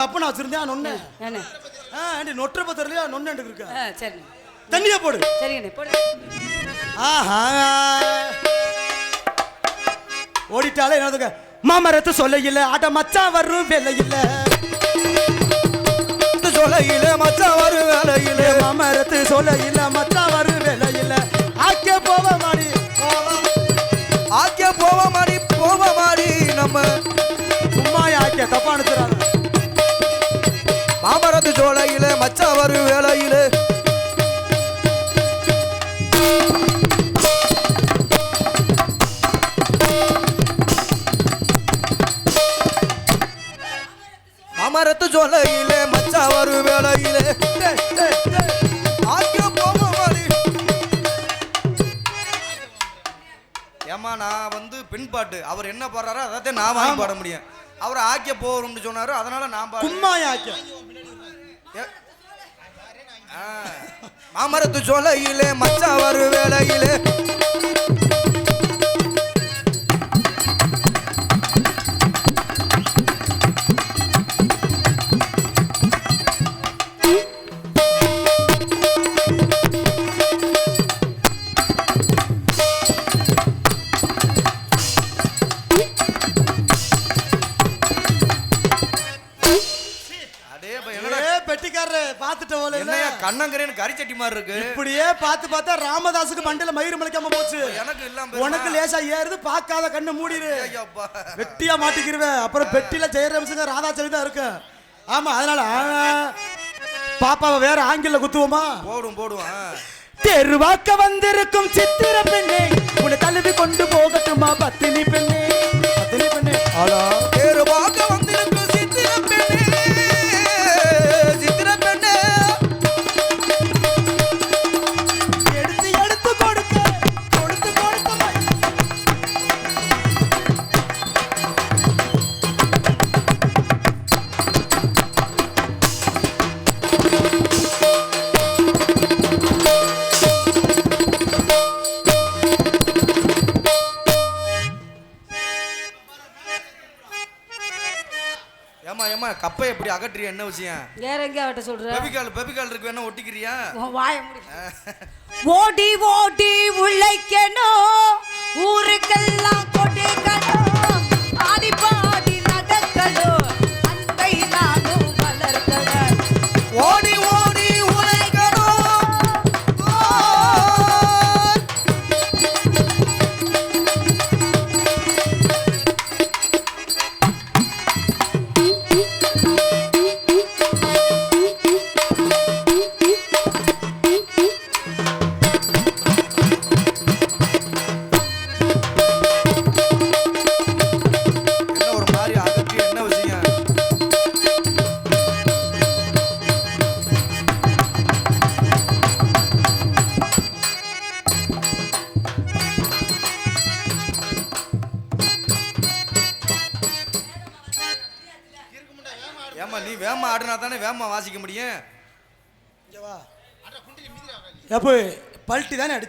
அப்ப நான் வச்சிருந்தேன் நொண்ணு ஆண்டி நொற்றப்ப தெரியலையா நொண்ணு இருக்க. சரி. தண்ணியா போடு. சரிங்கண்ணே போடு. ஆஹா. ஓடிட்டாலே என்னதுங்க மாமரத்து சொல்ல இல்ல அட மச்சான் வரும் வேலை இல்ல சொல்லையில மச்சான் வரும் வேலையில. மாமரத்து சொல்ல இல்ல மச்சான் வரும் வேலை இல்ல ஆக்கே போவ மாடி ஆக்கிய போவ மாடி போவ மாடி நம்ம. சும்மா ஆக்கிய தப்பா அனுப்புறாங்க. சோலையில மச்சான் வரும் வேலையில. மாமரத்து சோலையில மச்சான் வரும் வேலையில. ஏமா நான் வந்து பெண் பாட்டு. அவர் என்ன பாடுறாரோ அதான் நான் வாங்கி பாட முடியும். அவர் ஆக்கிய போறோம்னு சொன்னாரு அதனால நான் பாடு கும்மா ஆக்கிய ஏ- ஆ. மாமரத்து சோலையிலே மச்சா வரு வேலையிலே பெட்டிக்காரரு பாத்துட்ட போல என்னையா கண்ணங்கரேன்னு கறி சட்டி மாதிரி இருக்கு? இப்படியே பார்த்து பார்த்தா ராமதாஸுக்கு மண்டையில மயிறு முளைக்காம போச்சு. எனக்கு இல்லாம உனக்கு லேசா ஏறுது பார்க்காத கண்ணு மூடிடு வெட்டியா மாட்டிக்கிருவேன். அப்புறம் பெட்டில ஜெயரம்சுங்க ராதாச்சலி தான் இருக்கு. ஆமா அதனால பாப்பாவை வேற ஆங்கில குத்துவோமா? போடும் போடுவான் தெருவாக்க வந்திருக்கும் சித்திர பெண்ணே உன்னை தழுவி கொண்டு போகட்டுமா பத்தினி பெண்ணே பத்தினி பெண்ணே. ஆளா அகற்றிய என்ன விஷயம்? வேற எங்க அவட்ட சொல்ற? பெபிகால் பெபிகால் இருக்கு வேணா ஒட்டிக்கிறியா? வாய முடி. ஓடி ஓடி உழைக்கணும். ஊருக்கெல்லாம் கொடுக்கணும்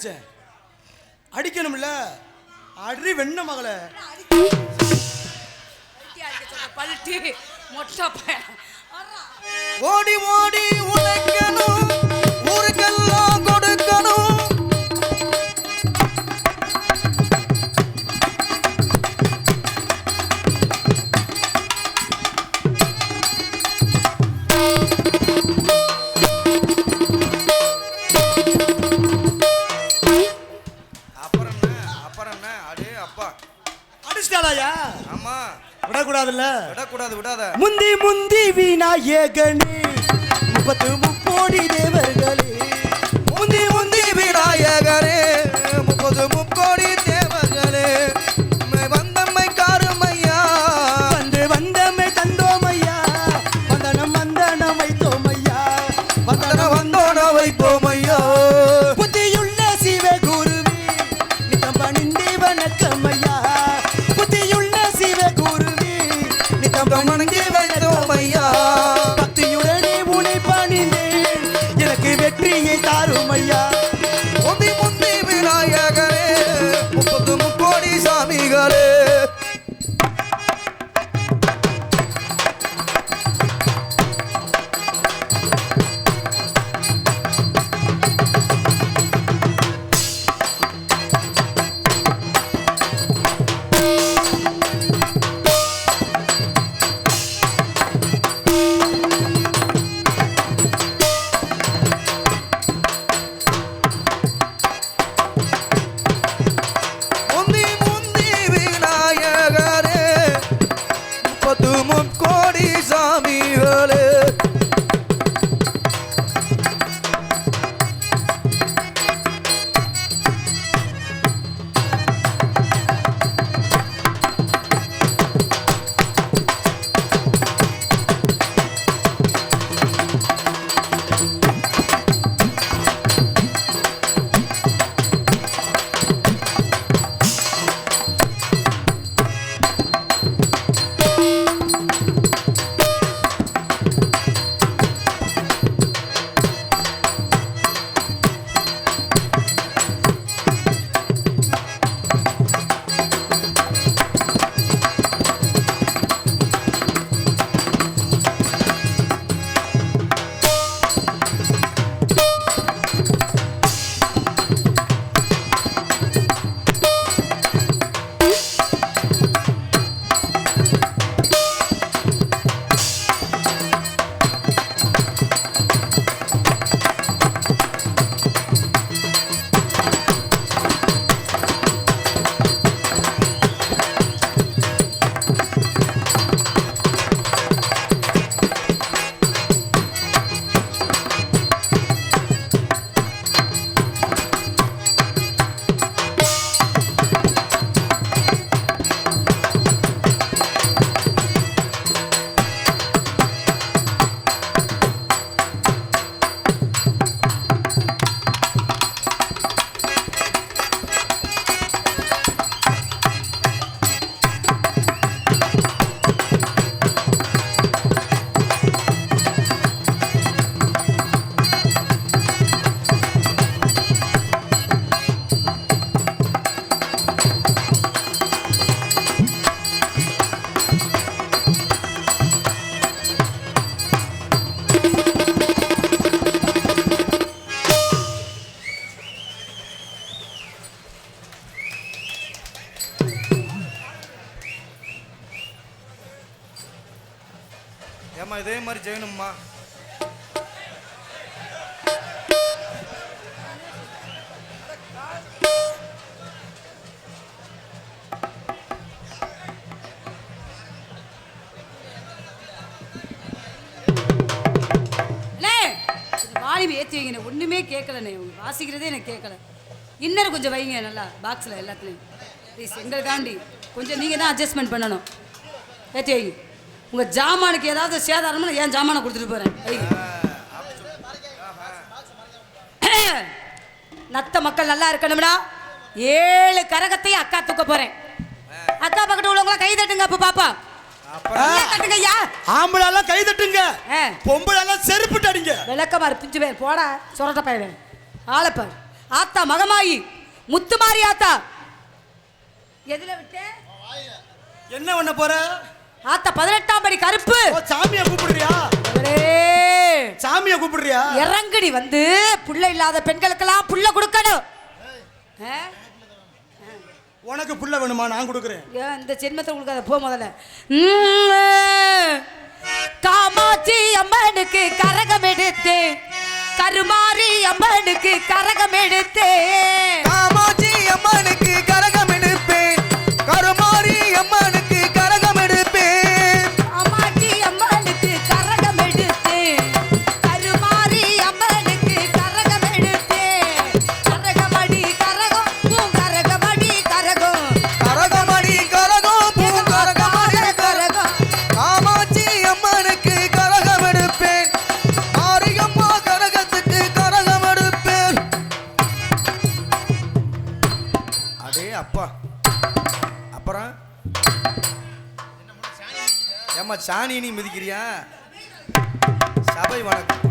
அடிச்சேன். அடிக்கணும்ல? அடி வெண்ண மகளே. பல்ட்டி மொட்டை பையன். ஓடி ஓடி உழைக்கணும் ஊருக்கெல்லாம் விடாது விடாத. முந்தி முந்தி வீணா விநாயகனே முப்பத்து முப்போடி தேவர்கள். வாலிபு ஏற்றி வைங்க ஒன்றுமே கேட்கலண்ணே உங்களுக்கு வாசிக்கிறதே எனக்கு கேட்கல இன்னர் கொஞ்சம் வைங்க நல்லா பாக்ஸில் எல்லாத்துலேயும். ப்ளீஸ் எங்களுக்காண்டி கொஞ்சம் நீங்கள் தான் அட்ஜஸ்ட்மெண்ட் பண்ணணும். ஏற்றி வைங்க. உங்கள் ஜாமானுக்கு ஏதாவது சேதாரம்னா ஏன் ஜாமானை கொடுத்துட்டு போகிறேன் நத்த மக்கள் நல்லா இருக்கணும்னா ஏழு கரகத்தையும் அக்கா தூக்க போறேன். அக்கா பக்கத்து உள்ளவங்களாம் கை தட்டுங்க அப்போ பாப்பா. ஆம்பளை எல்லாம் கை தட்டுங்க. பொம்பளை எல்லாம் செருப்புட்டு அடிங்க விளக்கமாறு பிஞ்சு பேர். போடா சொரட்ட பையன் ஆளப்பார் ஆத்தா மகமாயி. முத்துமாரி ஆத்தா. எதுல விட்டு? என்ன பண்ண போற? ஆத்தா பதினெட்டாம் படி கருப்பு. சாமியை கூப்பிடுறியா? சாமியை கூப்பிடுறியா? இறங்குடி வந்து. புள்ள இல்லாத பெண்களுக்கெல்லாம் புள்ள கொடுக்கணும்? உனக்கு புள்ள வேணுமா? நான் கொடுக்குறேன். ஏன் இந்த ஜென்மத்தை கொடுக்காத போ முதல்ல. உம், காமாட்சி அம்மனுக்கு கரகம் எடுத்து கருமாரி அம்மனுக்கு கரகம் எடுத்து காமாட்சி அம்மனுக்கு கரகம் எடுப்பேன் ஏம்மா சாணி நீ மிதிக்கிறியா? சபை வணக்கம்.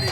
பாடி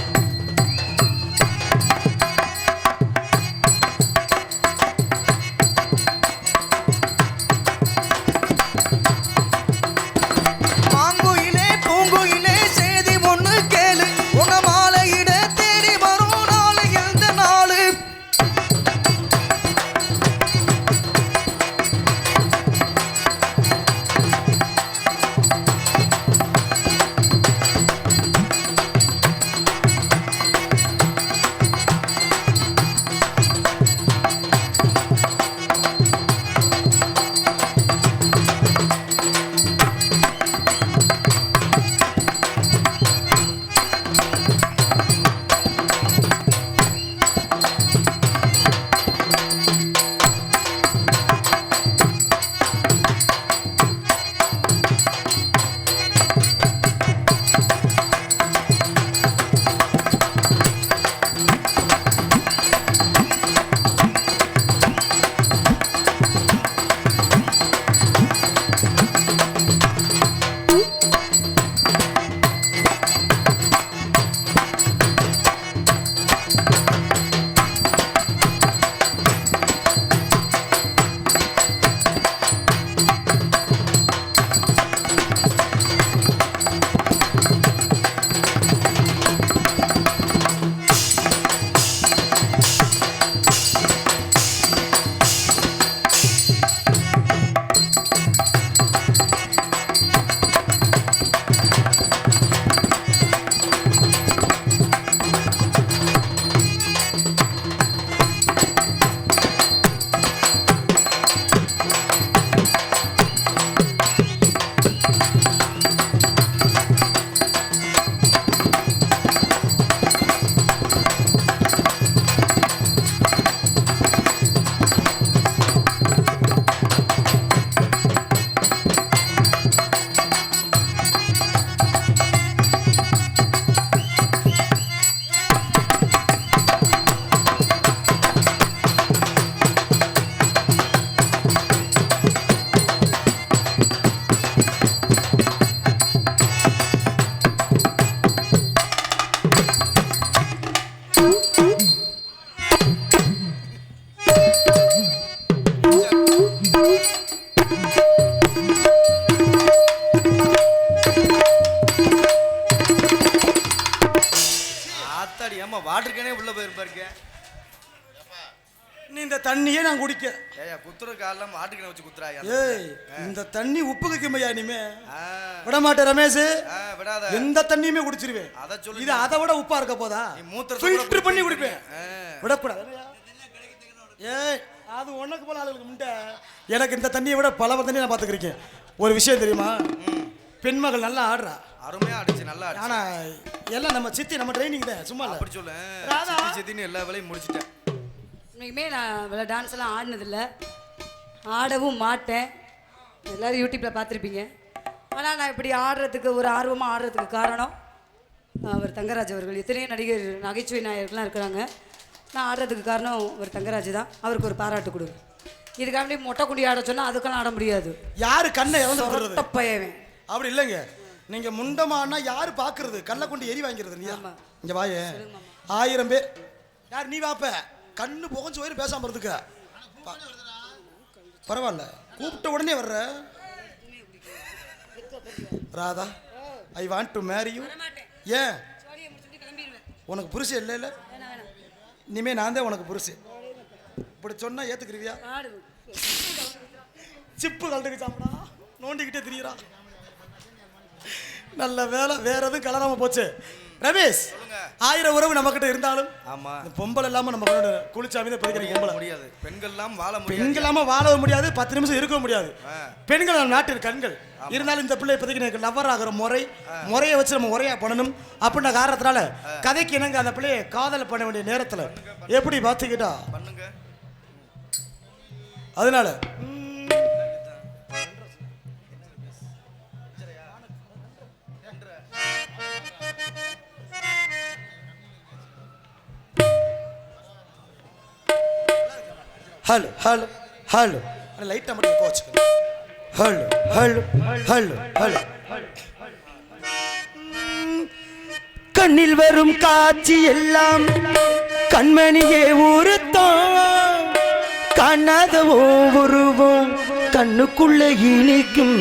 கக்குமையா இனிமே? ஆ, விட மாட்டேன் ரமேஷ் எந்த தண்ணியுமே குடிச்சிருவேன். அத சொல்லு இது அதை விட உப்பா இருக்க போதா? நீ மூத்திரத்தை ஃபில்டர் பண்ணி. குடிப்பேன். விடக்கூடாது. ஏய் அது உனக்கு போல ஆளுகளுக்கு முண்டை. எனக்கு இந்த தண்ணியை விட பல தண்ணி நான் பார்த்துக்கிறேன் ஒரு விஷயம் தெரியுமா? பெண்மகள் நல்லா ஆடுறா. அருமையா அடிச்சு நல்லா ஆனா எல்லாம் நம்ம சித்தி நம்ம ட்ரைனிங் தான். சும்மா இல்ல. அப்படி சொல்லு. சித்தின்னு எல்லா வேலையும் முடிச்சிட்டேன். உண்மைக்குமே நான் டான்ஸ் எல்லாம் ஆடினதில்ல. ஆடவும் மாட்டேன். எல்லாரும் யூடியூப்பில் பார்த்துருப்பீங்க. ஆனால் நான் இப்படி ஆடுறதுக்கு ஒரு ஆர்வமாக ஆடுறதுக்கு காரணம் அவர் தங்கராஜ் அவர்கள். எத்தனையோ நடிகர் நகைச்சுவை நாயகர்கள்லாம் இருக்கிறாங்க. நான் ஆடுறதுக்கு காரணம் ஒரு தங்கராஜ் தான். அவருக்கு ஒரு பாராட்டு கொடு. இதுக்காண்டி மொட்டை குண்டி ஆட சொன்னால் அதுக்கெல்லாம் ஆட முடியாது. யாரு கண்ணை இறந்து பையவன். அப்படி இல்லைங்க. நீங்க முண்டமானா யாரு பாக்குறது? கல்ல கொண்டு எரி வாங்கிறது நீ. இங்க வாயே. ஆயிரம் பேர். யார் நீ வாப்ப? கண்ணு புகஞ்சு வயிறு பேசாம இருந்துக்க. பரவாயில்ல. கூப்பிட்ட உடனே வர்ற? Radha I want to marry you ஏன்? உனக்கு புருஷ இல்லை இல்லை? இனிமே நான் தான் உனக்கு புருஷ இப்படி சொன்னா ஏத்துக்கிறியா? சிப்பு கலந்துக்கு சாப்பிடா. நோண்டிக்கிட்டே திரியிறா. நல்ல வேலை வேற எதுவும் கலராம போச்சு. ரமேஷ் ஆயிரம் உறவு நம்ம கிட்ட இருந்தாலும் ஆமா. பொம்பளை இல்லாம நம்ம குளிச்சாமி தான் பதிக்கிற பொம்பளை. முடியாது. பெண்கள் எல்லாம் வாழ முடியாது. பெண்கள் இல்லாம வாழவும் முடியாது பத்து நிமிஷம் இருக்க முடியாது. பெண்கள் நம்ம நாட்டின் கண்கள். இருந்தாலும் இந்த பிள்ளை இப்போதைக்கு எனக்கு லவ்வர் ஆகிற முறை முறையை வச்சு நம்ம முறையா பண்ணணும். அப்படின்ற காரணத்தினால கதைக்கு என்னங்க அந்த பிள்ளையை காதல் பண்ண வேண்டிய நேரத்துல எப்படி பார்த்துக்கிட்டா அதனால ஹலோ ஹலோ ஹலோ லைட்டாக மட்டும் இப்போ வச்சுக்கணும் ஹலோ ஹலோ ஹலோ ஹலோ கண்ணில் வரும் காட்சி எல்லாம் கண்மணியே உறுத்தான் காணாத ஒவ்வொருவும் கண்ணுக்குள்ள இனிக்கும்.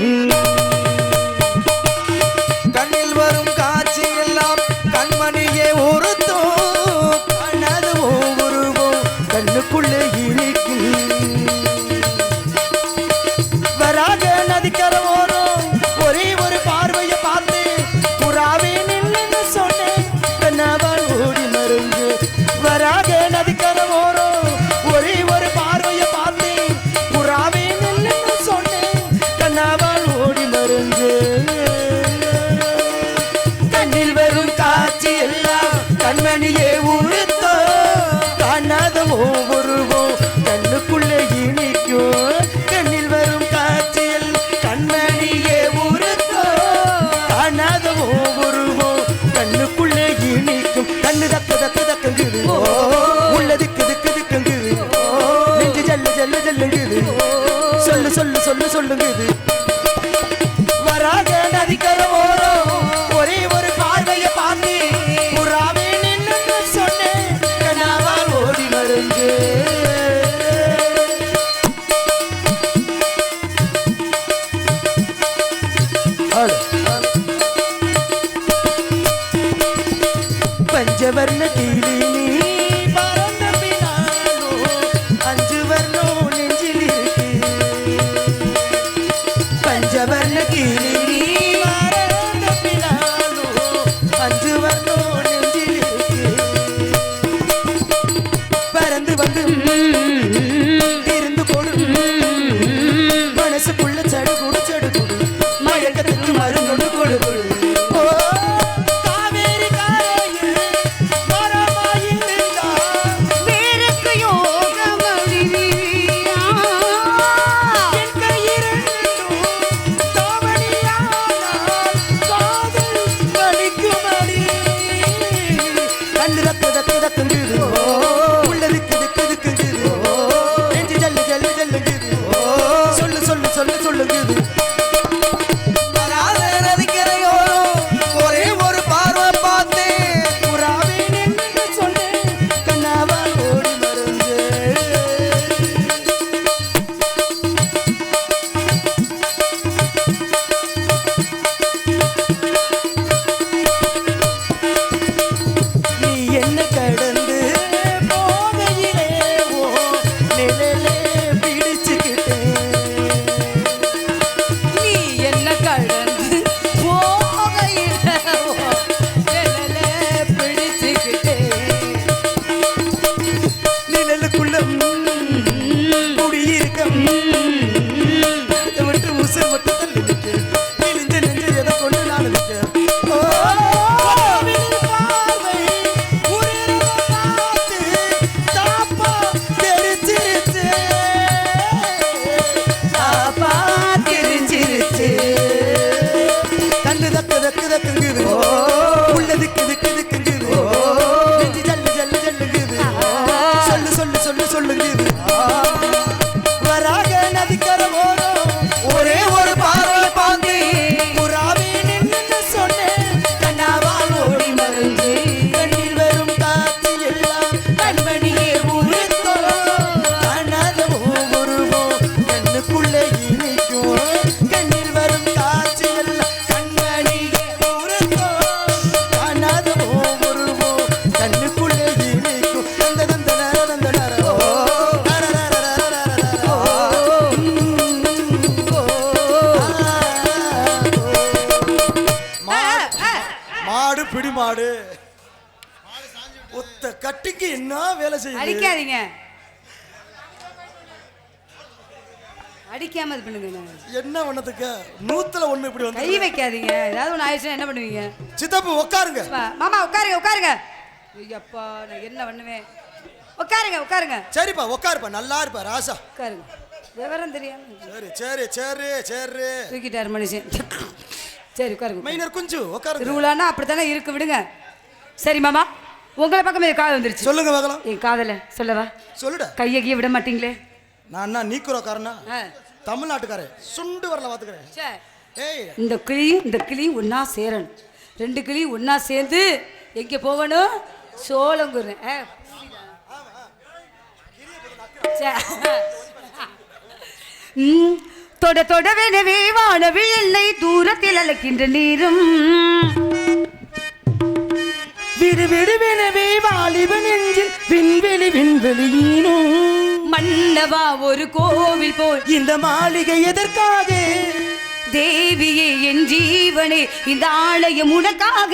ஆயிடுச்சுன்னா என்ன பண்ணுவீங்க? சித்தப்பு உட்காருங்க மாமா உட்காருங்க உட்காருங்க ஐயப்பா நான் என்ன பண்ணுவேன்? உட்காருங்க உட்காருங்க சரிப்பா உட்காருப்பா நல்லா இருப்பா ராசா. உட்காருங்க விவரம் தெரியாம சரி சரி சரி சரி. தூக்கிட்டாரு மனுஷன். சரி உட்காருங்க மைனர் குஞ்சு உட்காருங்க திருவிழான்னா அப்படித்தானே இருக்கு விடுங்க. சரி மாமா உங்களை பக்கம் காதல் வந்துருச்சு. சொல்லுங்க பார்க்கலாம் என் காதல சொல்லவா? சொல்லுடா. கையை கீய விட மாட்டீங்களே? நான் என்ன நீக்குறோக்காரனா. தமிழ்நாட்டுக்காரன் சுண்டு வரல பாத்துக்கிறேன் சே. இந்த கிளியும் இந்த கிளியும் ஒன்றா சேரணும். ரெண்டு கிளியும் ஒன்றா சேர்ந்து எங்கே போகணும்? சோளங்குறேன். ஏ, சே. ம், தொட தொடவெனவே வானவில் என்னை தூரத்தில் அழைக்கின்ற நீரும். விடு விடுவெனவே வாலிபன் நெஞ்சில் விண்வெளி விண்வெளியினும் மன்னவா ஒரு கோவில் போல். இந்த மாளிகை எதற்காக? தேவியே என் ஜீவனே இந்த ஆலயம் உனக்காக.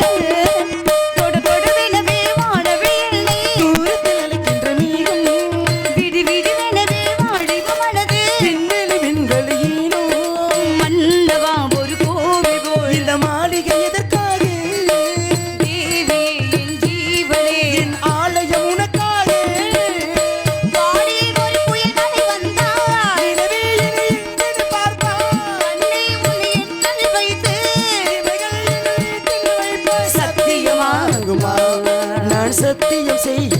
சத்தியம் செய்யவா